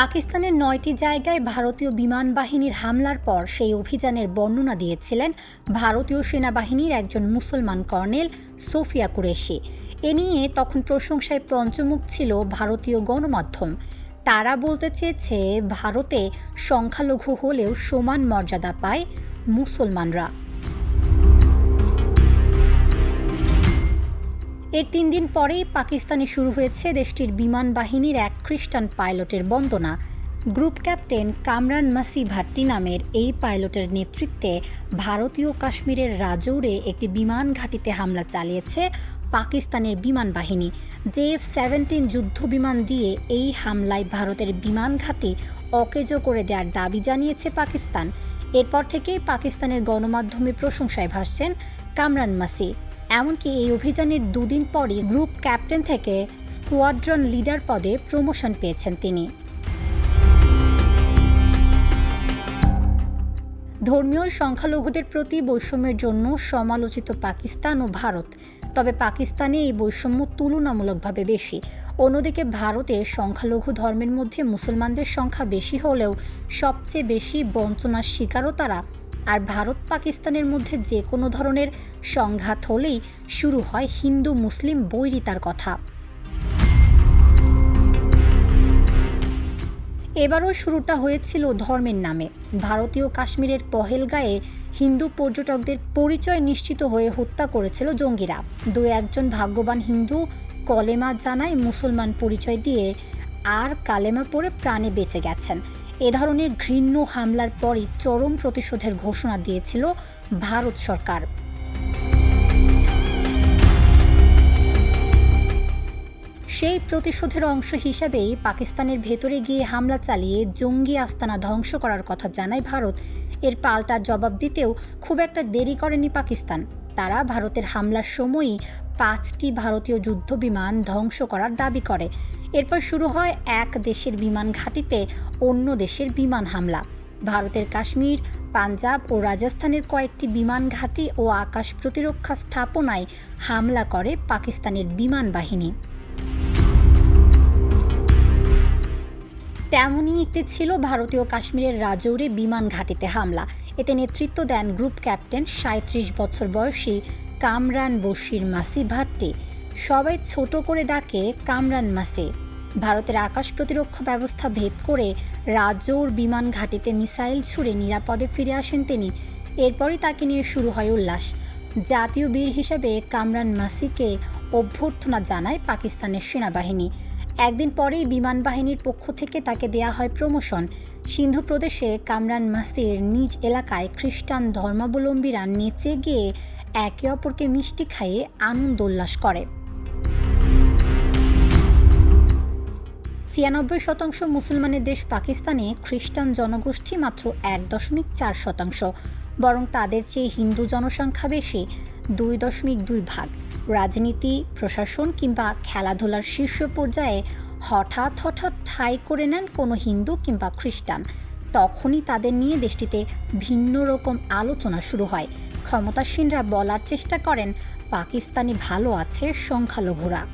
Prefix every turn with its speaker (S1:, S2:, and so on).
S1: পাকিস্তানের নয়টি জায়গায় ভারতীয় বিমান বাহিনীর হামলার পর সেই অভিযানের বর্ণনা দিয়েছিলেন ভারতীয় সেনাবাহিনীর একজন মুসলমান কর্নেল সোফিয়া কুরেশি। এ নিয়ে তখন প্রশংসায় পঞ্চমুখ ছিল ভারতীয় গণমাধ্যম। তারা বলতে চেয়েছে, ভারতে সংখ্যালঘু হলেও সমান মর্যাদা পায় মুসলমানরা। এর তিন দিন পরেই পাকিস্তানে শুরু হয়েছে দেশটির বিমান বাহিনীর এক খ্রিস্টান পাইলটের বন্দনা। গ্রুপ ক্যাপ্টেন কামরান মাসি ভাট্টি নামের এই পাইলটের নেতৃত্বে ভারতীয় কাশ্মীরের রাজৌরে একটি বিমান ঘাঁটিতে হামলা চালিয়েছে পাকিস্তানের বিমান বাহিনী। জেএফ সেভেন্টিন যুদ্ধ বিমান দিয়ে এই হামলায় ভারতের বিমান ঘাঁটি অকেজো করে দেওয়ার দাবি জানিয়েছে পাকিস্তান। এরপর থেকেই পাকিস্তানের গণমাধ্যমে প্রশংসায় ভাসছেন কামরান মাসি এমনকি এই অভিযানের দুদিন পরই গ্রুপ ক্যাপ্টেন থেকে স্কোয়াড্রন লিডার পদে প্রমোশন পেয়েছেন তিনি। ধর্মীয় সংখ্যালঘুদের প্রতি বৈষম্যের জন্য সমালোচিত পাকিস্তান ও ভারত। তবে পাকিস্তানে এই বৈষম্য তুলনামূলকভাবে বেশি। অন্যদিকে ভারতে সংখ্যালঘু ধর্মের মধ্যে মুসলমানদের সংখ্যা বেশি হলেও সবচেয়ে বেশি বঞ্চনার শিকারও তারা। আর ভারত পাকিস্তানের মধ্যে যে কোনো ধরনের সংঘাত হলেই শুরু হয় হিন্দু মুসলিম বৈরিতার কথা। এবারও শুরুটা হয়েছিল ধর্মের নামে। ভারতীয় কাশ্মীরের পহেলগাঁয়ে হিন্দু পর্যটকদের পরিচয় নিশ্চিত হয়ে হত্যা করেছিল জঙ্গিরা। দু একজন ভাগ্যবান হিন্দু কলেমা জানায় মুসলমান পরিচয় দিয়ে আর কালেমা পড়ে প্রাণে বেঁচে গেছেন। এ ধরনের ঘৃণ্য হামলার পরই চরম প্রতিশোধের ঘোষণা দিয়েছিল ভারত সরকার। সেই প্রতিশোধের অংশ হিসাবেই পাকিস্তানের ভেতরে গিয়ে হামলা চালিয়ে জঙ্গি আস্তানা ধ্বংস করার কথা জানায় ভারত। এর পাল্টা জবাব দিতেও খুব একটা দেরি করেনি পাকিস্তান। তারা ভারতের হামলার সময়ই পাঁচটি ভারতীয় যুদ্ধ বিমান ধ্বংস করার দাবি করে। এরপর শুরু হয় এক দেশের বিমান ঘাঁটিতে অন্য দেশের বিমান হামলা। ভারতের কাশ্মীর, পাঞ্জাব ও রাজস্থানের কয়েকটি বিমান ঘাঁটি ও আকাশ প্রতিরক্ষা স্থাপনায় হামলা করে পাকিস্তানের বিমান বাহিনী। তেমনই একটি ছিল ভারতীয় কাশ্মীরের রাজৌরি বিমান ঘাঁটিতে হামলা। এতে নেতৃত্ব দেন গ্রুপ ক্যাপ্টেন সাঁত্রিশ বছর বয়সী কামরান বশির মাসি ভাট্টি। সবাই ছোট করে ডাকে কামরান মাসি। ভারতের আকাশ প্রতিরক্ষা ব্যবস্থা ভেদ করে রাজৌর বিমান ঘাঁটিতে মিসাইল ছুড়ে নিরাপদে ফিরে আসেন তিনি। এরপরই তাকে নিয়ে শুরু হয় উল্লাস। জাতীয় বীর হিসেবে কামরান মাসিকে অভ্যর্থনা জানায় পাকিস্তানের সেনাবাহিনী। একদিন পরেই বিমান বাহিনীর পক্ষ থেকে তাকে দেয়া হয় প্রমোশন। সিন্ধু প্রদেশে কামরান মাসির নিজ এলাকায় খ্রিস্টান ধর্মাবলম্বীরা নেচে গিয়ে একে অপরকে মিষ্টি খাইয়ে আনন্দ উল্লাস করে। ছিয়ানব্বই শতাংশ মুসলমানের দেশ পাকিস্তানে খ্রিস্টান জনগোষ্ঠী মাত্র এক দশমিক চার শতাংশ, বরং তাদের চেয়ে হিন্দু জনসংখ্যা বেশি, দুই দশমিক দুই ভাগ। রাজনীতি, প্রশাসন কিংবা খেলাধুলার শীর্ষ পর্যায়ে হঠাৎ হঠাৎ ঠাই করে নেন কোনো হিন্দু কিংবা খ্রিস্টান। তখনই তাদের নিয়ে দেশটিতে ভিন্ন রকম আলোচনা শুরু হয়। ক্ষমতাসীনরা বলার চেষ্টা করেন, পাকিস্তানি ভালো আছে, সংখ্যালঘুরা।